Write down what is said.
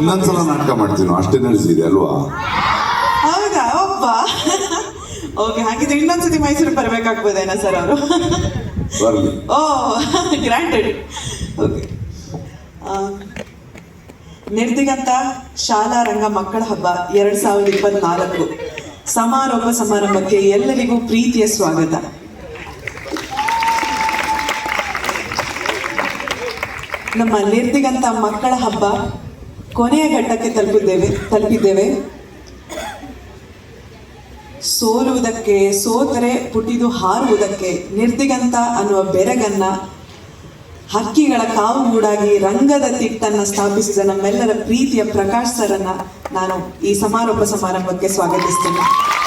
ಇನ್ನೊಂದ್ಸಲ ನಾಟಕ ಮಾಡ್ತೀನಿ. ಅಷ್ಟೇ ಎನರ್ಜಿ ಇದೆ ಅಲ್ವಾ? ಹೌದಾ? ಒಬ್ಬ? ಓಕೆ ಹಾಗಿದ್ರೆ ಇನ್ನೊಂದ್ಸತಿ ಮೈಸೂರಿಗೆ ಬರ್ಬೇಕಾಗ್ಬೋದೇನಾ ಸರ್ ಅವರು? ಬರಲಿ. ಓ ಗ್ರಾಂಟೆಡ್ ಓಕೆ ನಿರ್ದಿಗಂತ ಶಾಲಾ ರಂಗ ಮಕ್ಕಳ ಹಬ್ಬ ಎರಡ್ ಸಾವಿರದ ಇಪ್ಪತ್ನಾಲ್ಕು. ಸಮಾರೋಪ ಸಮಾರಂಭಕ್ಕೆ ಎಲ್ಲರಿಗೂ ಪ್ರೀತಿಯ ಸ್ವಾಗತ. ನಮ್ಮ ನಿರ್ದಿಗಂತ ಮಕ್ಕಳ ಹಬ್ಬ ಕೊನೆಯ ಘಟ್ಟಕ್ಕೆ ತಲುಪಿದ್ದೇವೆ ತಲುಪಿದ್ದೇವೆ. ಸೋಲುವುದಕ್ಕೆ, ಸೋತರೆ ಪುಟಿದು ಹಾರುವುದಕ್ಕೆ, ನಿರ್ದಿಗಂತ ಅನ್ನುವ ಬೆರಗನ್ನ, ಹಕ್ಕಿಗಳ ಕಾವು ಗೂಡಾಗಿ ರಂಗದ ತಿಟ್ಟನ್ನು ಸ್ಥಾಪಿಸಿದ ನಮ್ಮೆಲ್ಲರ ಪ್ರೀತಿಯ ಪ್ರಕಾಶ್ ಸರನ್ನ ನಾನು ಈ ಸಮಾರೋಪ ಸಮಾರಂಭಕ್ಕೆ ಸ್ವಾಗತಿಸ್ತೇನೆ.